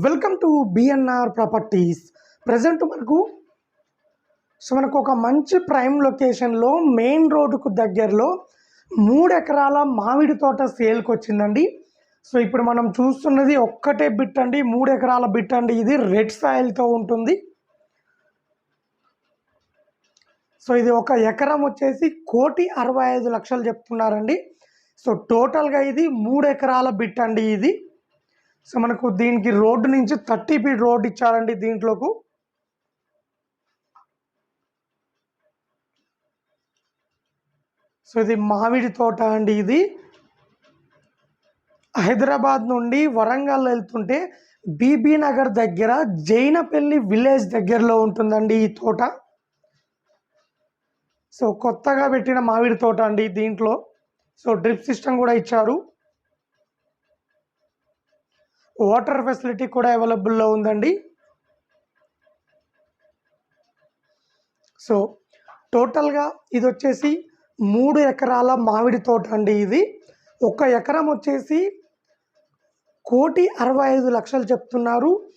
Welcome to B N R properties present మనకు so మనకు ఒక మంచి ప్రైమ్ లొకేషన్లో మెయిన్ రోడ్డుకు దగ్గరలో మూడు ఎకరాల మామిడి తోట సేల్కి వచ్చిందండి. సో ఇప్పుడు మనం చూస్తున్నది ఒక్కటే బిట్ అండి మూడు ఎకరాల బిట్ అండి. ఇది రెడ్ సాయిల్తో ఉంటుంది. సో ఇది ఒక ఎకరం వచ్చేసి కోటి అరవై ఐదు లక్షలు చెప్తున్నారండి. సో టోటల్గా ఇది మూడు ఎకరాల బిట్ అండి ఇది. సో మనకు దీనికి రోడ్డు నుంచి థర్టీ ఫీట్ రోడ్ ఇచ్చారండి దీంట్లోకు. సో ఇది మామిడి తోట అండి ఇది. హైదరాబాద్ నుండి వరంగల్ వెళ్తుంటే బీబీ నగర్ దగ్గర జైనపల్లి విలేజ్ దగ్గరలో ఉంటుందండి ఈ తోట. సో కొత్తగా పెట్టిన మామిడి తోట అండి దీంట్లో. సో డ్రిప్ సిస్టమ్ కూడా ఇచ్చారు. వాటర్ ఫెసిలిటీ కూడా అవైలబుల్లో ఉందండి. సో టోటల్గా ఇది వచ్చేసి మూడు ఎకరాల మామిడి తోట అండి ఇది. ఒక ఎకరం వచ్చేసి కోటి అరవై ఐదు లక్షలు చెప్తున్నారు.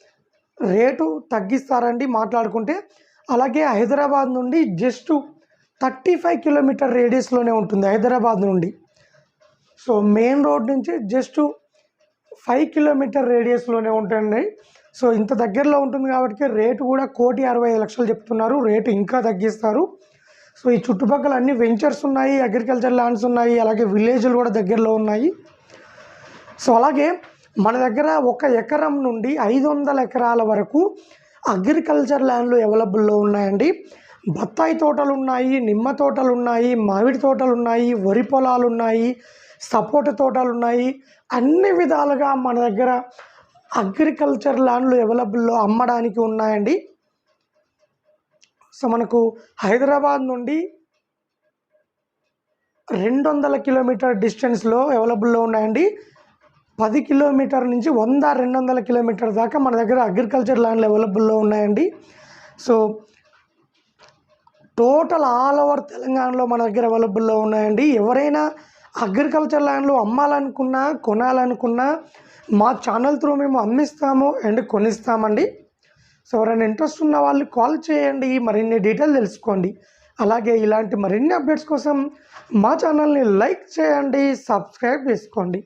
రేటు తగ్గిస్తారండి మాట్లాడుకుంటే. అలాగే హైదరాబాద్ నుండి జస్ట్ థర్టీ ఫైవ్ కిలోమీటర్ రేడియస్లోనే ఉంటుంది హైదరాబాద్ నుండి. సో మెయిన్ రోడ్ నుంచి జస్ట్ ఫైవ్ కిలోమీటర్ రేడియస్లోనే ఉంటుంది సో ఇంత దగ్గరలో ఉంటుంది కాబట్టి రేటు కూడా కోటి అరవై ఐదు లక్షలు చెప్తున్నారు. రేటు ఇంకా తగ్గిస్తారు. సో ఈ చుట్టుపక్కల అన్ని వెంచర్స్ ఉన్నాయి అగ్రికల్చర్ ల్యాండ్స్ ఉన్నాయి అలాగే విలేజ్లు కూడా దగ్గరలో ఉన్నాయి. సో అలాగే మన దగ్గర ఒక ఎకరం నుండి ఐదు వందల ఎకరాల వరకు అగ్రికల్చర్ ల్యాండ్లు అవైలబుల్లో ఉన్నాయండి. బత్తాయి తోటలు ఉన్నాయి నిమ్మ తోటలు ఉన్నాయి మామిడి తోటలు ఉన్నాయి వరి పొలాలు ఉన్నాయి సపోటా తోటలు ఉన్నాయి అన్ని విధాలుగా మన దగ్గర అగ్రికల్చర్ ల్యాండ్లు అవైలబుల్లో అమ్మడానికి ఉన్నాయండి. సో మనకు హైదరాబాద్ నుండి రెండు వందల కిలోమీటర్ డిస్టెన్స్లో అవైలబుల్లో ఉన్నాయండి. పది కిలోమీటర్ నుంచి వంద రెండు వందల కిలోమీటర్ దాకా మన దగ్గర అగ్రికల్చర్ ల్యాండ్లు అవైలబుల్లో ఉన్నాయండి. సో టోటల్ ఆల్ ఓవర్ తెలంగాణలో మన దగ్గర అవైలబుల్లో ఉన్నాయండి. ఎవరైనా అగ్రికల్చర్ ల్యాండ్లో అమ్మాలనుకున్నా కొనాలనుకున్నా మా ఛానల్ త్రూ మేము అమ్మిస్తాము అండ్ కొనిస్తామండి. సో ఎవరైనా ఇంట్రెస్ట్ ఉన్న వాళ్ళు కాల్ చేయండి మరిన్ని డీటెయిల్ తెలుసుకోండి. అలాగే ఇలాంటి మరిన్ని అప్డేట్స్ కోసం మా ఛానల్ని లైక్ చేయండి సబ్స్క్రైబ్ చేసుకోండి.